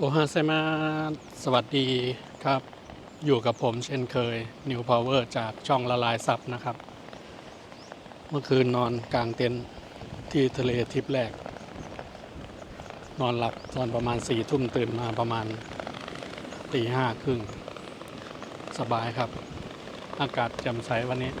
โอฮาไซมาสวัสดีครับ อยู่กับผมเช่นเคย New Power จากช่องละลายซับนะครับ เมื่อคืนนอนกลางเต็นท์ที่ทะเลทริปแรก นอนหลับตอนประมาณสี่ทุ่มตื่นมาประมาณตีห้าครึ่ง สบายครับ อากาศแจ่มใสวันนี้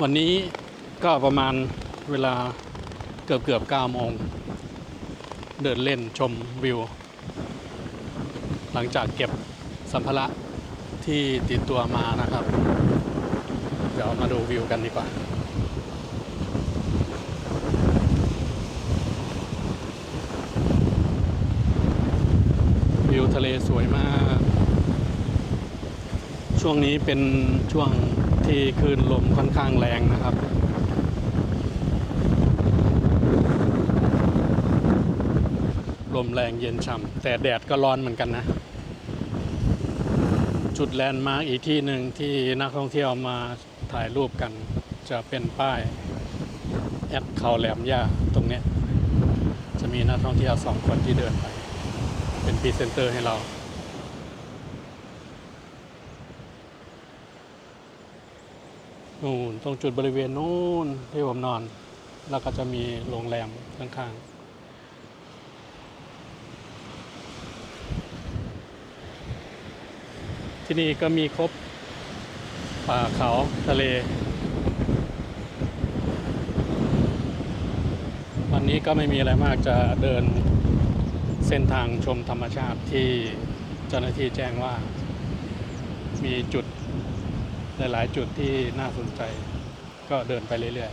วันนี้ก็ประมาณเวลาเกือบเกือบเก้าโมง เดินเล่นชมวิว หลังจากเก็บสัมภาระที่ติดตัวมานะครับ เดี๋ยวมาดูวิวกันดีกว่าวิวทะเลสวยมาก ช่วงนี้เป็นช่วงที่คลื่นลมค่อนข้างแรงนะครับ มแรงเย็นฉ่ำแต่แดดก็ร้อนเหมือนกันนะ จุดแลนด์มาร์กอีกที่หนึ่งที่นักท่องเที่ยวมาถ่ายรูปกันจะเป็นป้าย แอดเขาแหลมย่าตรงนี้จะมีนักท่องเที่ยวสองคนที่เดินไป เป็นพรีเซนเตอร์ให้เรานู่นตรงจุดบริเวณนู้นที่ผมนอน แล้วก็จะมีโรงแรมข้างๆ ที่นี่ก็มีครบป่าเขาทะเล วันนี้ก็ไม่มีอะไรมากจะเดินเส้นทางชมธรรมชาติที่เจ้าหน้าที่แจ้งว่า มีจุดหลายๆจุดที่น่าสนใจ ก็เดินไปเรื่อย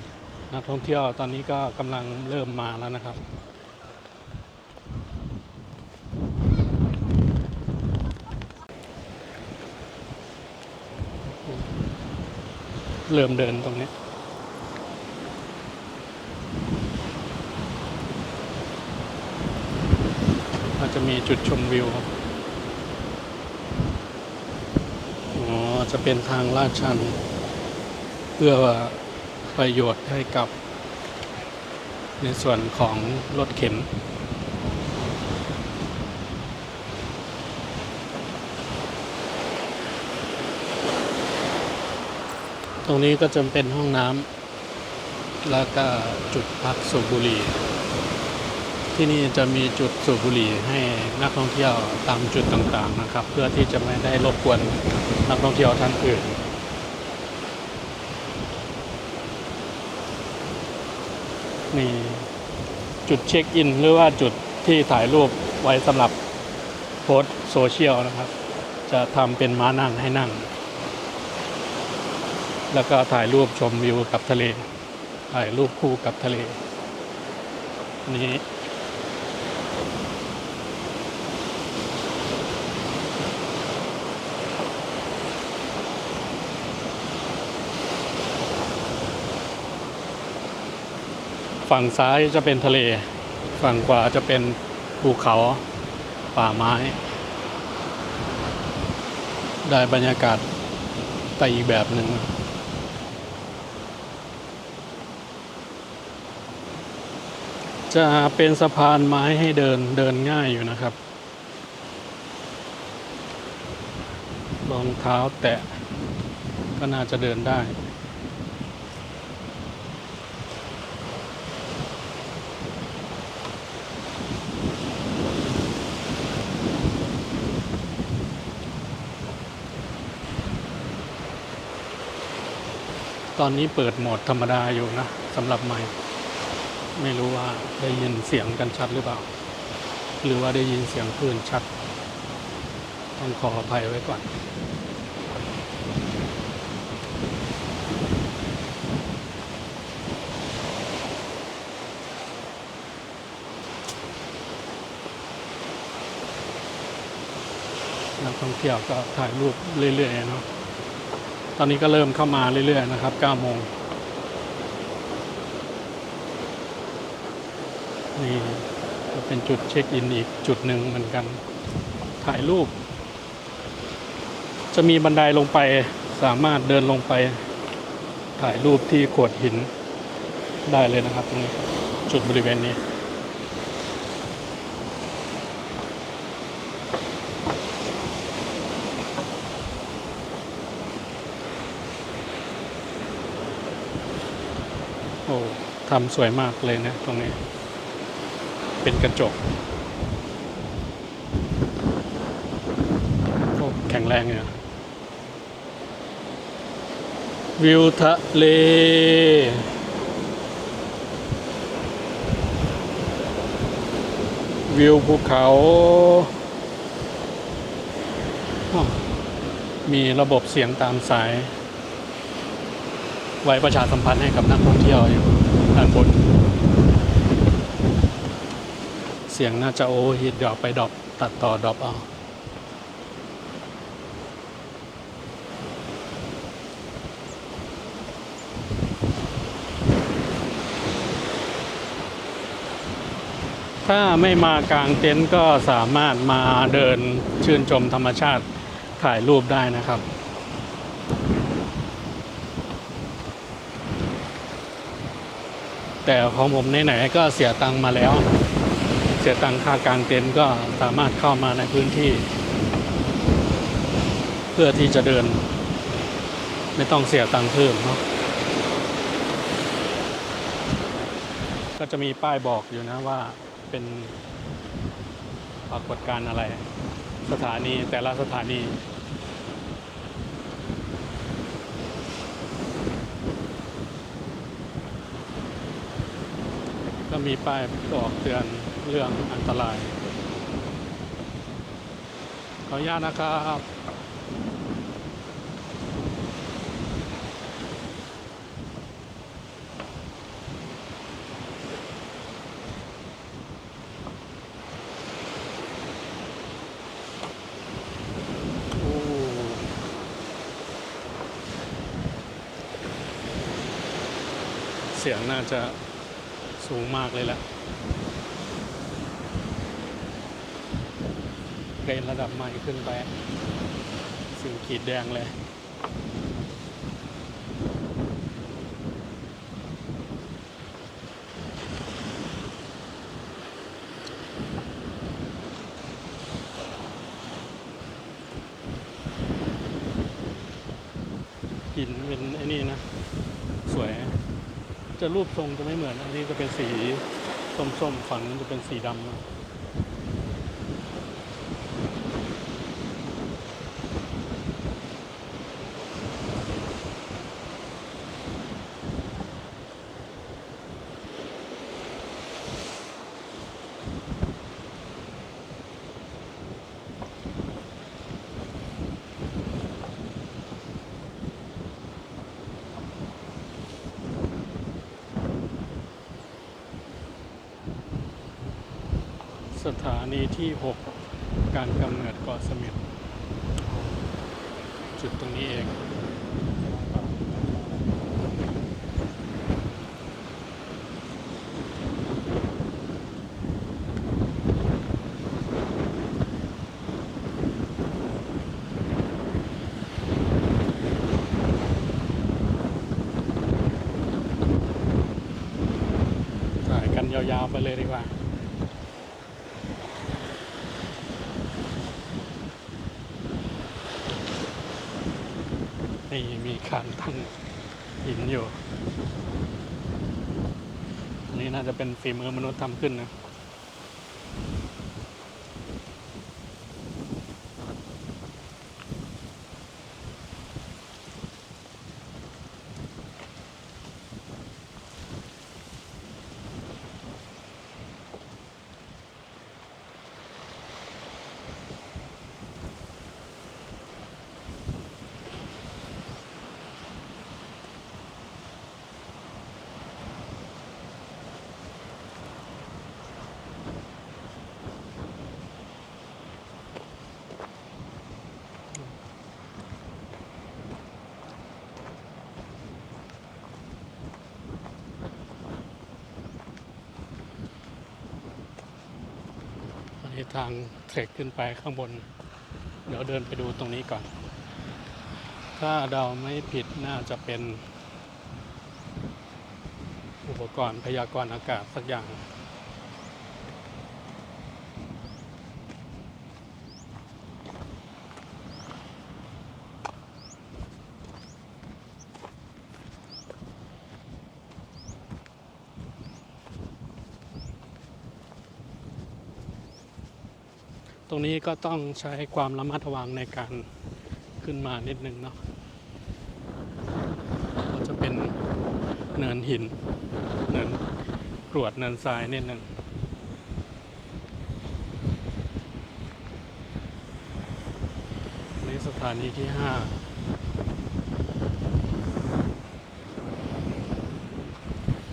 ๆนักท่องเที่ยวตอนนี้ก็กำลังเริ่มมาแล้วนะครับ เริ่มเดินตรงนี้อาจจะมีจุดชมวิว อ๋อ จะเป็นทางลาดชัน เพื่อประโยชน์ให้กับในส่วนของรถเข็น ตรงนี้ก็จะเป็นห้องน้ำแล้วก็จุดพักสูบบุหรี่ ที่นี่จะมีจุดสูบบุหรี่ให้นักท่องเที่ยวตามจุดต่างๆนะครับ เพื่อที่จะไม่ได้รบกวนนักท่องเที่ยวท่านอื่นนี่จุดเช็คอิน หรือว่าจุดที่ถ่ายรูปไว้สำหรับโพสโซเชียลนะครับ จะทำเป็นม้านั่งให้นั่ง แล้วก็ถ่ายรูปชมวิวกับทะเล ถ่ายรูปคู่กับทะเล นี้ฝั่งซ้ายจะเป็นทะเล ฝั่งขวาจะเป็นภูเขาป่าไม้ ได้บรรยากาศแต่อีกแบบหนึ่ง จะเป็นสะพานไม้ให้เดินเดินง่ายอยู่นะครับ รองเท้าแตะก็น่าจะเดินได้ตอนนี้เปิดโหมดธรรมดาอยู่นะสำหรับไมค์ ไม่รู้ว่าได้ยินเสียงกันชัดหรือเปล่า หรือว่าได้ยินเสียงคลื่นชัด ต้องขออภัยไว้ก่อน นักท่องเที่ยวก็ถ่ายรูปเรื่อยๆเนาะ ตอนนี้ก็เริ่มเข้ามาเรื่อยๆนะครับ9โมง นี่ก็ เป็นจุดเช็คอินอีกจุดหนึ่งเหมือนกัน ถ่ายรูป จะมีบันไดลงไปสามารถเดินลงไป ถ่ายรูปที่โขดหินได้เลยนะครับตรงนี้จุดบริเวณนี้โอ้ทำสวยมากเลยนะตรงนี้ เป็นกระจกโอ้แข็งแรงเนี่ยวิวทะเลวิวภูเขา มีระบบเสียงตามสาย ไว้ประชาสัมพันธ์ให้กับนักท่องเที่ยวอยู่ด้านบน เสียงน่าจะโอฮีทเดี๋ยวเอาไปดรอปตัดต่อดรอปเอาถ้าไม่มากางเต็นท์ก็สามารถมาเดินชื่นชมธรรมชาติถ่ายรูปได้นะครับ แต่ของผมไหนๆก็เสียตังค์มาแล้ว เสียตังค่ากลางเต็นท์ก็สามารถเข้ามาในพื้นที่ เพื่อที่จะเดิน ไม่ต้องเสียตังค์เพิ่มเนาะก็จะมีป้ายบอกอยู่นะว่าเป็นปรากฏการณ์อะไร สถานีแต่ละสถานีก็มีป้ายบอกเตือน เรื่องอันตราย ขออนุญาตนะครับเสียงน่าจะสูงมากเลยแหละ เกรนระดับใหม่ขึ้นไปสิ่งขีดแดงเลยหินเป็นไอ้นี่นะ สวย จะรูปทรงจะไม่เหมือน อันนี้จะเป็นสีส้มๆ ฝั่งนั้นจะเป็นสีดำนะ สถานีที่ 6 การกำเนิดเกาะเสม็ดจุดตรงนี้เองถ่ายกันยาวๆไปเลยดีกว่า มีมีการตั้งหินอยู่ อันนี้น่าจะเป็นฝีมือมนุษย์ทำขึ้นนะ ทางเทรคขึ้นไปข้างบน เดี๋ยวเดินไปดูตรงนี้ก่อน ถ้าเดาไม่ผิดน่าจะเป็น อุอุปกรณ์พยากรณ์อากาศสักอย่าง รงนี้ก็ต้องใช้ความระมัดระวังในการขึ้นมานิดนึงเนาะก็จะเป็นเนินหิน เนินกรวดเนินทรายนิดนึงนี่สถานีที่ห้า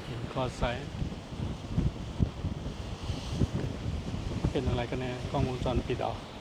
หินคอไซ เป็นอะไรกันแน่กล้องวงจรปิดเออ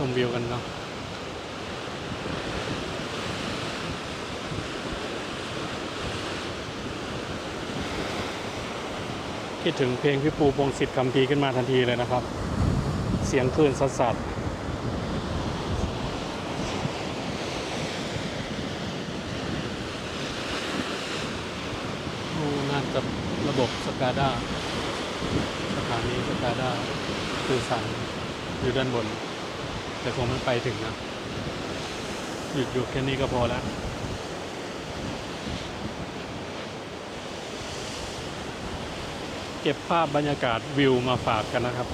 ชมวิวกันเนาะคิดถึงเพลงพี่ปูพงศิษฐ์คำพีขึ้นมาทันทีเลยนะครับ เสียงคลื่นสัสสัสน่าจะระบบสกาด้าสถานีสกาด้าสื่อสารอยู่ด้านบน แต่คงไม่ไปถึงนะ หยุดหยุดแค่นี้ก็พอแล้วเก็บภาพบรรยากาศวิวมาฝากกันนะครับ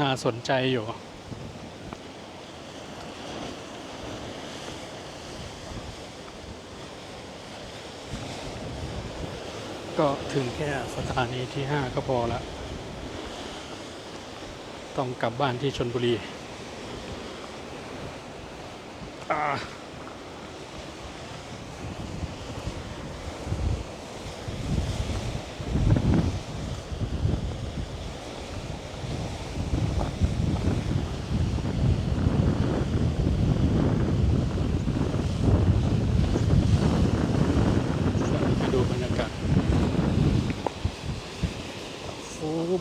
น่าสนใจอยู่ ก็ถึงแค่สถานีที่ 5 ก็พอละต้องกลับบ้านที่ชนบุรีอ่าไปดูบรรยากาศ ฟูบ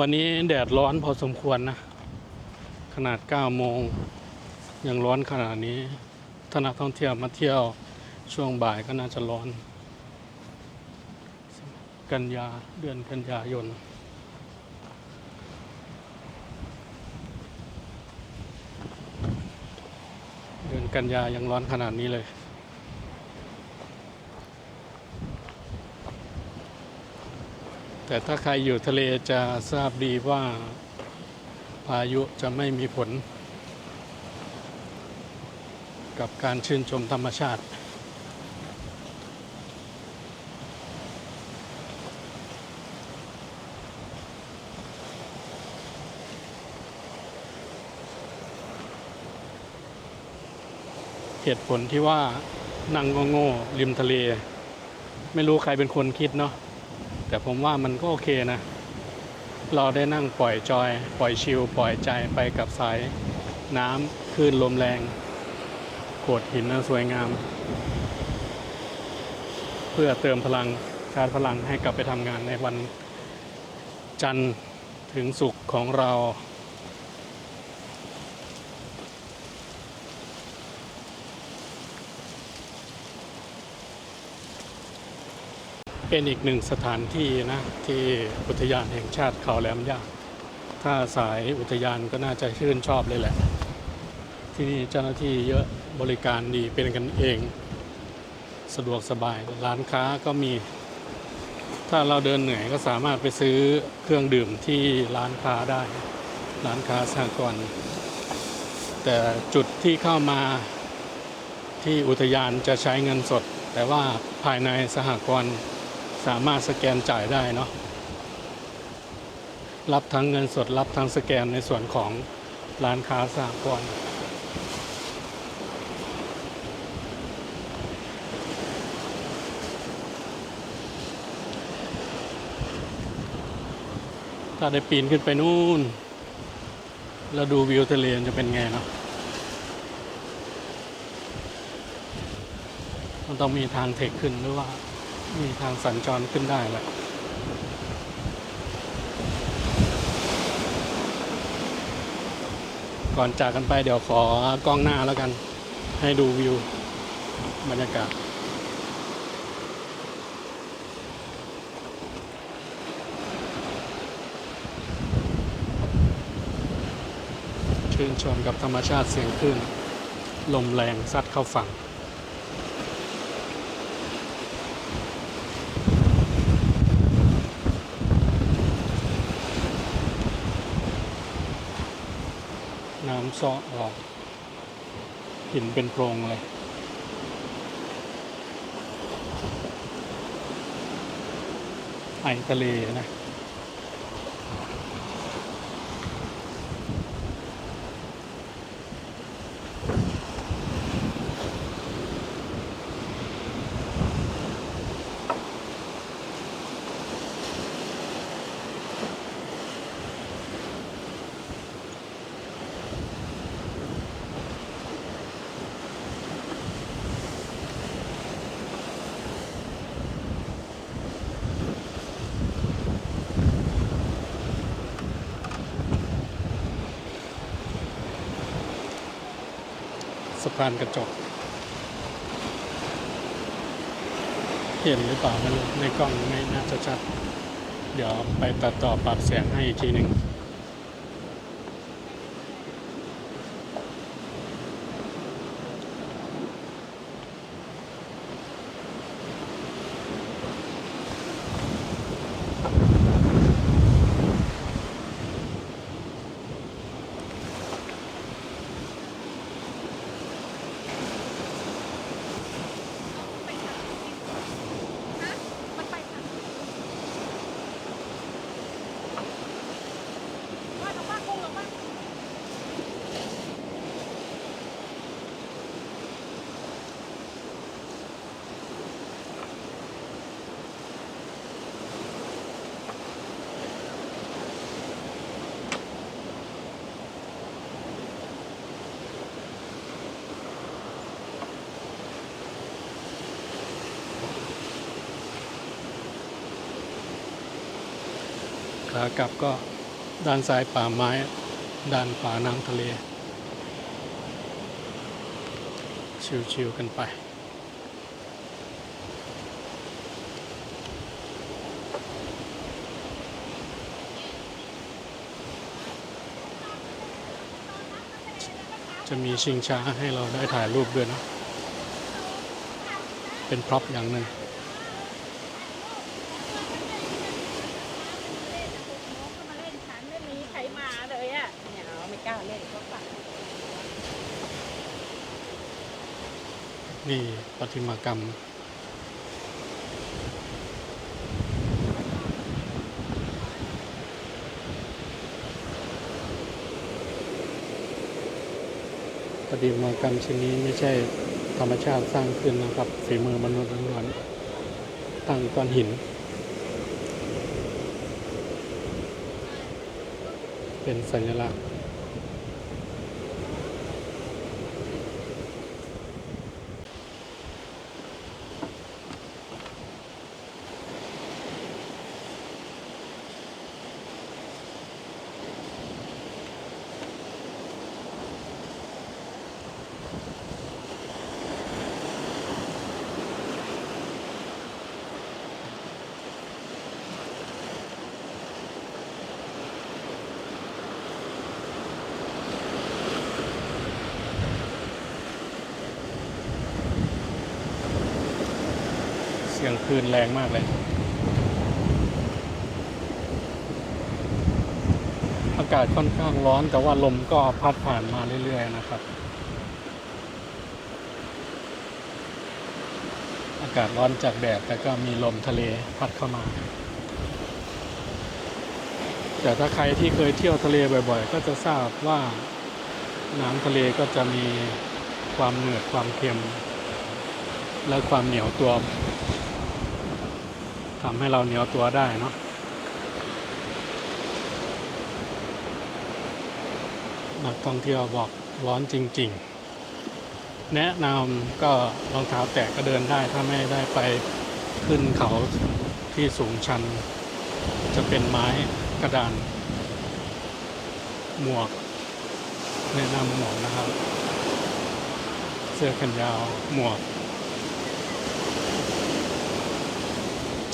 วันนี้แดดร้อนพอสมควรนะ ขนาด 9 โมง ยังร้อนขนาดนี้ถ้านักท่องเที่ยวมาเที่ยวช่วงบ่ายก็น่าจะร้อน กันยาเดือนกันยายนเดือนกันยายังร้อนขนาดนี้เลย แต่ถ้าใครอยู่ทะเลจะทราบดีว่าพายุจะไม่มีผล กับการชื่นชมธรรมชาติเหตุผลที่ว่านั่งโง่ๆริมทะเล ไม่รู้ใครเป็นคนคิดเนาะ แต่ผมว่ามันก็โอเคนะ เราได้นั่งปล่อยจอย ปล่อยชิลปล่อยใจไปกับสายน้ำคลื่นลมแรงโขดหินนะสวยงาม เพื่อเติมพลังชาร์จพลังให้กลับไปทำงานในวันจันทร์ถึงศุกร์ของเรา เป็นอีกหนึ่งสถานที่นะที่อุทยานแห่งชาติเขาแหลมย่าถ้าสายอุทยานก็น่าจะชื่นชอบเลยแหละ ที่นี่เจ้าหน้าที่เยอะบริการดีเป็นกันเอง สะดวกสบายร้านค้าก็มี ถ้าเราเดินเหนื่อยก็สามารถไปซื้อเครื่องดื่มที่ร้านค้าได้ ร้านค้าสหกรณ์แต่จุดที่เข้ามาที่อุทยานจะใช้เงินสด แต่ว่าภายในสหกรณ์ สามารถสแกนจ่ายได้เนาะรับทั้งเงินสดรับทั้งสแกนในส่วนของร้านค้าสหกรณ์ถ้าได้ปีนขึ้นไปนู่น แล้วดูวิวทะเลจะเป็นไงเนาะมันต้องมีทางเทคขึ้นหรือว่า มีทางสัญจรขึ้นได้แหละก่อนจากกันไปเดี๋ยวขอกล้องหน้าแล้วกัน ให้ดูวิว บรรยากาศ ชื่นชมกับธรรมชาติเสียงคลื่น ลมแรงซัดเข้าฝั่ง ซ้อออกหินเป็นโพรงเลยไอทะเลนะ พานกระจก เห็นหรือเปล่าไม่รู้ในกล้องไม่น่าจะชัด เดี๋ยวไปตัดต่อปรับเสียงให้อีกทีหนึ่งากลับก็ด้านซ้ายป่าไม้ ด้านขวาน้ำทะเล ชิวๆกันไปจะมีชิงช้าให้เราได้ถ่ายรูปด้วยนะ เป็นพร็อพอย่างหนึ่ง มาเล่นฉันไม่มีใครมาเลยอะเนี่ยเราไม่กล้าเล่นก็ปัด นี่ประติมากรรม ประติมากรรมชิ้นนี้ไม่ใช่ธรรมชาติสร้างขึ้นนะครับฝีมือมนุษย์ล้วนๆตั้งก้อนหิน เป็นสัญลักษณ์ คืนแรงมากเลย อากาศค่อนข้างร้อนแต่ว่าลมก็พัดผ่านมาเรื่อยๆนะครับ อากาศร้อนจากแดดแต่ก็มีลมทะเลพัดเข้ามา แต่ถ้าใครที่เคยเที่ยวทะเลบ่อย ๆ ก็จะทราบว่าน้ำทะเลก็จะมีความเหนืดความเค็มและความเหนียวตัว ทำให้เราเหนียวตัวได้เนาะนักท่องเที่ยวบอกร้อนจริง ๆ แนะนำก็รองเท้าแตะก็เดินได้ถ้าไม่ได้ไปขึ้นเขาที่สูงชัน จะเป็นไม้กระดาน หมวก แนะนำหมวกนะครับ เสื้อแขนยาวหมวก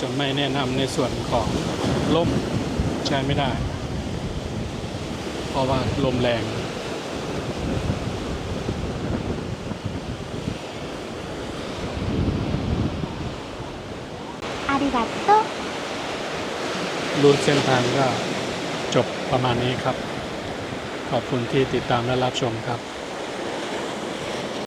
จะไม่แนะนำในส่วนของล่มใช้ไม่ได้ เพราะว่าลมแรงอาริกาโตรูเส้นทางก็จบประมาณนี้ครับ ขอบคุณที่ติดตามและรับชมครับ